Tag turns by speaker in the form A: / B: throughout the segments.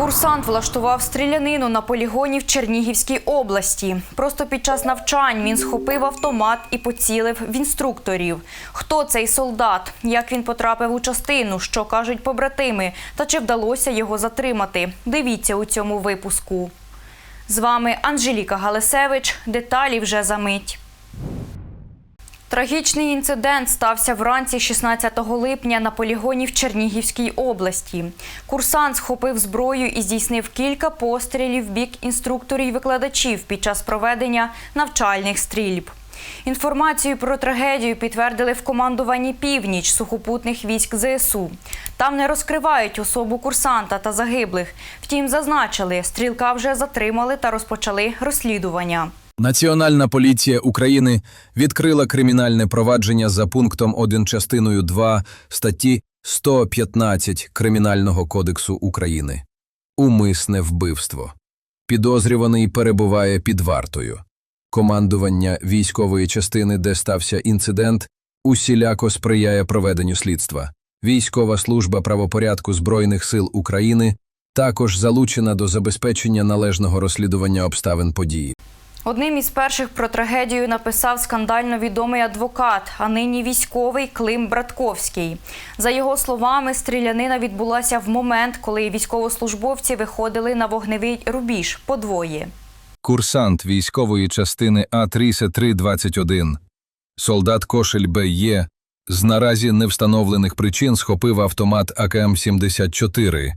A: Курсант влаштував стрілянину на полігоні в Чернігівській області. Просто під час навчань він схопив автомат і поцілив в інструкторів. Хто цей солдат? Як він потрапив у частину? Що кажуть побратими? Та чи вдалося його затримати? Дивіться у цьому випуску. З вами Анжеліка Галисевич. Деталі вже за мить. Трагічний інцидент стався вранці 16 липня на полігоні в Чернігівській області. Курсант схопив зброю і здійснив кілька пострілів в бік інструкторів і викладачів під час проведення навчальних стрільб. Інформацію про трагедію підтвердили в командуванні північ сухопутних військ ЗСУ. Там не розкривають особу курсанта та загиблих. Втім, зазначили, стрілка вже затримали та розпочали розслідування.
B: Національна поліція України відкрила кримінальне провадження за пунктом 1 частиною 2 статті 115 Кримінального кодексу України. Умисне вбивство. Підозрюваний перебуває під вартою. Командування військової частини, де стався інцидент, усіляко сприяє проведенню слідства. Військова служба правопорядку Збройних сил України також залучена до забезпечення належного розслідування обставин події.
A: Одним із перших про трагедію написав скандально відомий адвокат, а нині військовий Клим Братковський. За його словами, стрілянина відбулася в момент, коли військовослужбовці виходили на вогневий рубіж подвоє.
B: Курсант військової частини А-3321, солдат Кошель Б.Є. з наразі невстановлених причин схопив автомат АКМ-74,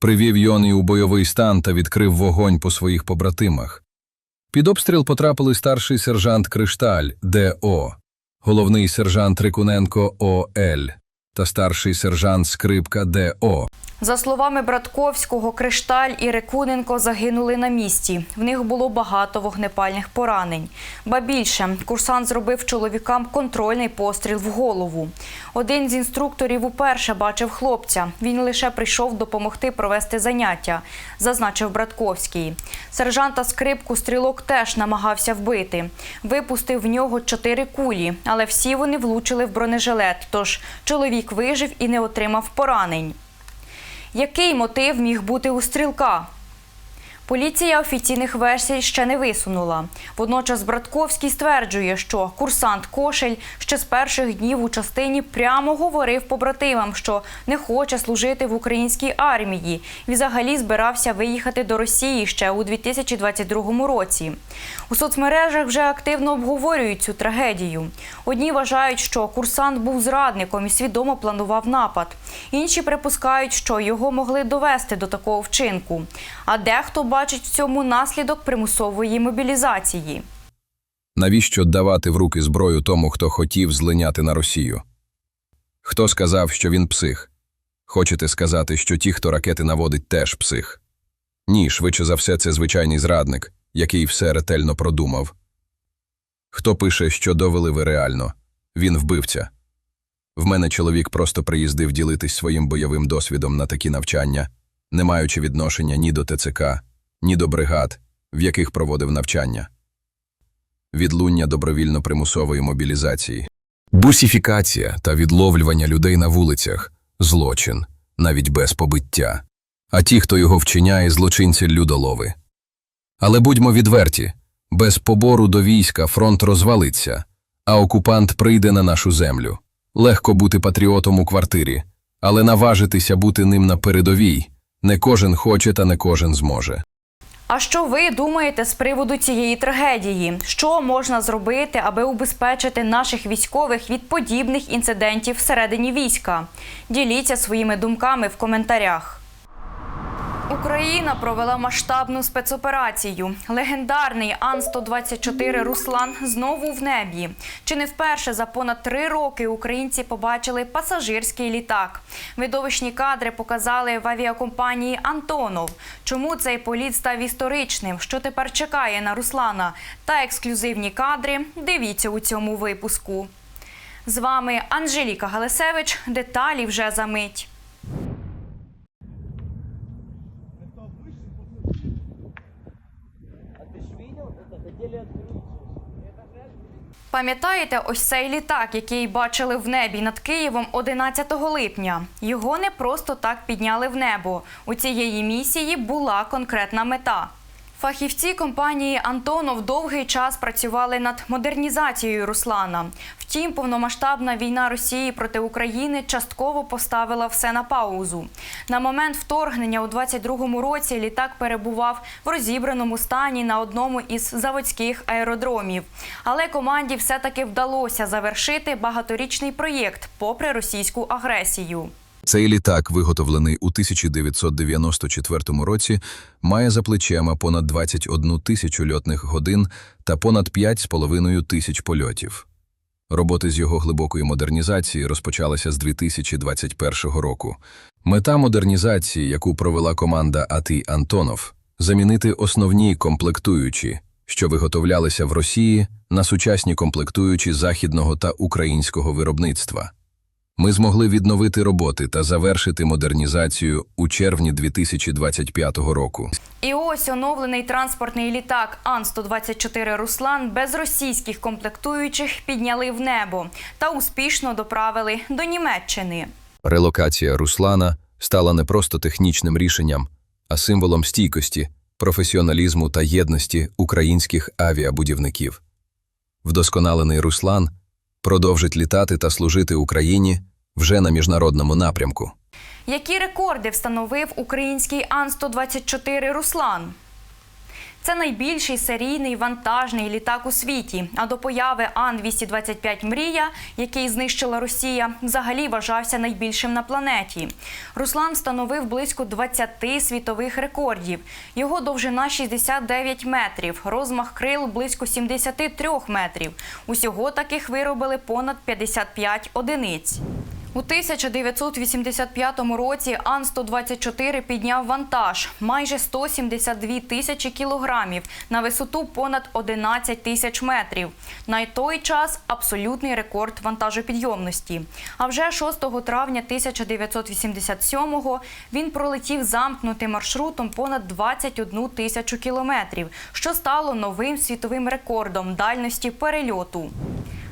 B: привів Йоні у бойовий стан та відкрив вогонь по своїх побратимах. Під обстріл потрапили старший сержант Кришталь Д.О., головний сержант Рикуненко О.Л. та старший сержант Скрипка Д.О.
A: За словами Братковського, Кришталь і Рекуненко загинули на місці. В них було багато вогнепальних поранень. Ба більше, курсант зробив чоловікам контрольний постріл в голову. Один з інструкторів уперше бачив хлопця. Він лише прийшов допомогти провести заняття, зазначив Братковський. Сержанта скрипку стрілок теж намагався вбити. Випустив в нього чотири кулі, але всі вони влучили в бронежилет. Тож чоловік вижив і не отримав поранень. Який мотив міг бути у стрілка? Поліція офіційних версій ще не висунула. Водночас Братковський стверджує, що курсант Кошель ще з перших днів у частині прямо говорив побратимам, що не хоче служити в українській армії і взагалі збирався виїхати до Росії ще у 2022 році. У соцмережах вже активно обговорюють цю трагедію. Одні вважають, що курсант був зрадником і свідомо планував напад. Інші припускають, що його могли довести до такого вчинку. А дехто бачить в цьому наслідок примусової мобілізації.
B: Навіщо давати в руки зброю тому, хто хотів злиняти на Росію? Хто сказав, що він псих? Хочете сказати, що ті, хто ракети наводить, теж псих? Ні, швидше за все, це звичайний зрадник, який все ретельно продумав. Хто пише, що довели ви реально? Він вбивця. В мене чоловік просто приїздив ділитись своїм бойовим досвідом на такі навчання, не маючи відношення ні до ТЦК, ні до бригад, в яких проводив навчання відлуння добровільно-примусової мобілізації, бусифікація та відловлювання людей на вулицях злочин, навіть без побиття. А ті, хто його вчиняє, злочинці людолови. Але будьмо відверті без побору до війська фронт розвалиться, а окупант прийде на нашу землю. Легко бути патріотом у квартирі, але наважитися бути ним на передовій не кожен хоче та не кожен зможе.
A: А що ви думаєте з приводу цієї трагедії? Що можна зробити, аби убезпечити наших військових від подібних інцидентів всередині війська? Діліться своїми думками в коментарях. Україна провела масштабну спецоперацію. Легендарний Ан-124 Руслан знову в небі. Чи не вперше за понад три роки українці побачили пасажирський літак? Видовищні кадри показали в авіакомпанії Антонов. Чому цей політ став історичним? Що тепер чекає на Руслана? Та ексклюзивні кадри дивіться у цьому випуску. З вами Анжеліка Галисевич. Деталі вже за мить. Пам'ятаєте ось цей літак, який бачили в небі над Києвом 11 липня? Його не просто так підняли в небо. У цієї місії була конкретна мета. Фахівці компанії Антонов довгий час працювали над модернізацією Руслана. Втім, повномасштабна війна Росії проти України частково поставила все на паузу. На момент вторгнення у 22-му році літак перебував в розібраному стані на одному із заводських аеродромів. Але команді все-таки вдалося завершити багаторічний проєкт попри російську агресію.
B: Цей літак, виготовлений у 1994 році, має за плечима понад 21 тисячу льотних годин та понад 5,5 тисяч польотів. Роботи з його глибокої модернізації розпочалися з 2021 року. Мета модернізації, яку провела команда АТІ Антонов, замінити основні комплектуючі, що виготовлялися в Росії, на сучасні комплектуючі західного та українського виробництва. Ми змогли відновити роботи та завершити модернізацію у червні 2025 року.
A: І ось оновлений транспортний літак Ан-124 Руслан без російських комплектуючих підняли в небо та успішно доправили до Німеччини.
B: Релокація Руслана стала не просто технічним рішенням, а символом стійкості, професіоналізму та єдності українських авіабудівників. Вдосконалений Руслан продовжить літати та служити Україні вже на міжнародному напрямку.
A: Які рекорди встановив український Ан-124 Руслан? Це найбільший серійний вантажний літак у світі. А до появи Ан-225 Мрія, який знищила Росія, взагалі вважався найбільшим на планеті. Руслан встановив близько 20 світових рекордів. Його довжина 69 метрів, розмах крил близько 73 метрів. Усього таких виробили понад 55 одиниць. У 1985 році Ан-124 підняв вантаж майже 172 тисячі кілограмів на висоту понад 11 тисяч метрів. На той час абсолютний рекорд вантажопідйомності. А вже 6 травня 1987-го він пролетів замкнутим маршрутом понад 21 тисячу кілометрів, що стало новим світовим рекордом дальності перельоту.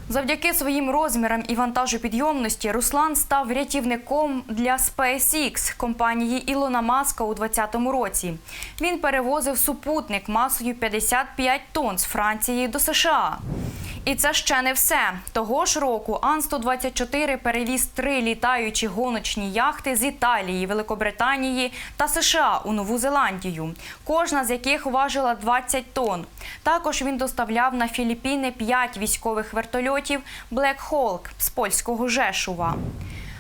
A: Завдяки своїм розмірам і вантажопідйомності Руслан став рятівником для SpaceX компанії Ілона Маска у 2020 році. Він перевозив супутник масою 55 тонн з Франції до США. І це ще не все. Того ж року Ан-124 перевіз три літаючі гоночні яхти з Італії, Великобританії та США у Нову Зеландію, кожна з яких важила 20 тонн. Також він доставляв на Філіппіни 5 військових вертольотів Black Hawk з польського Жешува.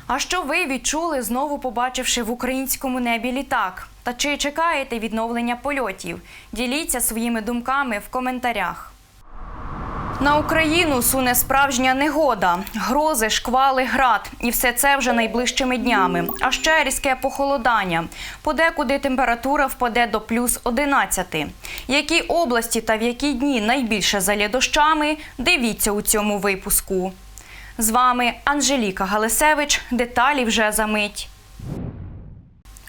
A: А що ви відчули, знову побачивши в українському небі літак? Та чи чекаєте відновлення польотів? Діліться своїми думками в коментарях. На Україну суне справжня негода, грози, шквали, град, і все це вже найближчими днями. А ще різке похолодання. Подекуди температура впаде до плюс 11. Які області та в які дні найбільше залє дощами? Дивіться у цьому випуску. З вами Анжеліка Галисевич. Деталі вже за мить.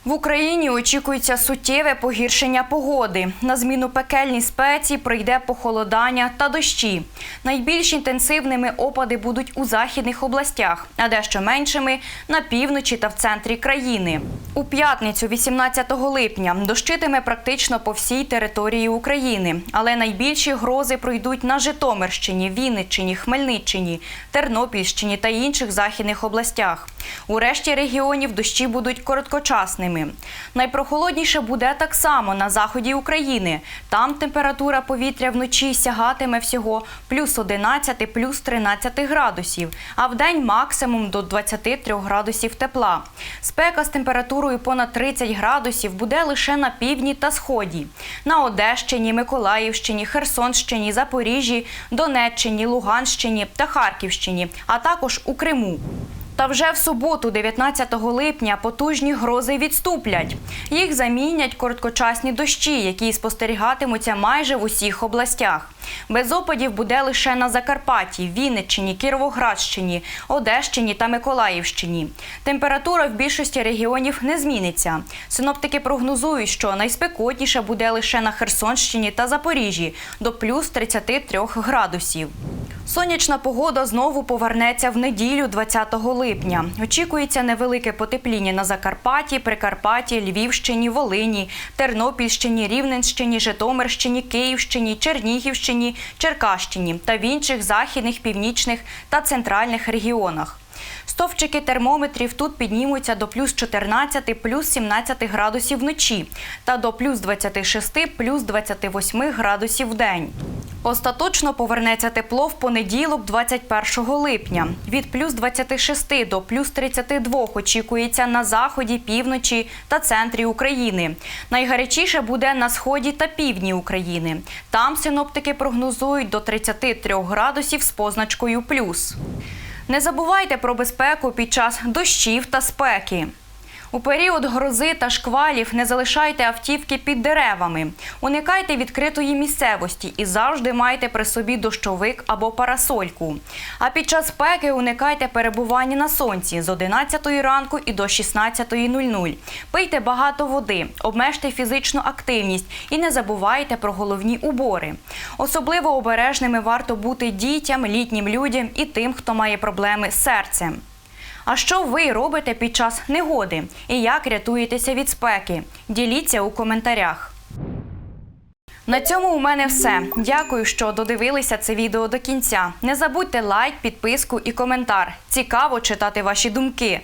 A: В Україні очікується суттєве погіршення погоди. На зміну пекельній спеці прийде похолодання та дощі. Найбільш інтенсивними опади будуть у західних областях, а дещо меншими на півночі та в центрі країни. У п'ятницю, 18 липня, дощитиме практично по всій території України, але найбільші грози пройдуть на Житомирщині, Вінниччині, Хмельниччині, Тернопільщині та інших західних областях. У решті регіонів дощі будуть короткочасними. Найпрохолодніше буде так само на заході України. Там температура повітря вночі сягатиме всього плюс 11, плюс 13 градусів, а вдень максимум до 23 градусів тепла. Спека з температурою понад 30 градусів буде лише на півдні та сході. На Одещині, Миколаївщині, Херсонщині, Запоріжжі, Донеччині, Луганщині та Харківщині, а також у Криму. Та вже в суботу, 19 липня, потужні грози відступлять. Їх замінять короткочасні дощі, які спостерігатимуться майже в усіх областях. Без опадів буде лише на Закарпатті, Вінниччині, Кіровоградщині, Одещині та Миколаївщині. Температура в більшості регіонів не зміниться. Синоптики прогнозують, що найспекотніше буде лише на Херсонщині та Запоріжжі до плюс 33 градусів. Сонячна погода знову повернеться в неділю 20 липня. Очікується невелике потепління на Закарпатті, Прикарпатті, Львівщині, Волині, Тернопільщині, Рівненщині, Житомирщині, Київщині, Чернігівщині, Черкащині та в інших західних, північних та центральних регіонах. Стовпчики термометрів тут піднімуться до плюс 14, плюс 17 градусів вночі та до плюс 26, плюс 28 градусів в день. Остаточно повернеться тепло в понеділок, 21 липня. Від плюс 26 до плюс 32 очікується на заході, півночі та центрі України. Найгарячіше буде на сході та півдні України. Там синоптики прогнозують до 33 градусів з позначкою плюс. Не забувайте про безпеку під час дощів та спеки. У період грози та шквалів не залишайте автівки під деревами. Уникайте відкритої місцевості і завжди майте при собі дощовик або парасольку. А під час спеки уникайте перебування на сонці з 11 ранку і до 16.00. Пийте багато води, обмежте фізичну активність і не забувайте про головні убори. Особливо обережними варто бути дітям, літнім людям і тим, хто має проблеми з серцем. А що ви робите під час негоди? І як рятуєтеся від спеки? Діліться у коментарях. На цьому у мене все. Дякую, що додивилися це відео до кінця. Не забудьте лайк, підписку і коментар. Цікаво читати ваші думки.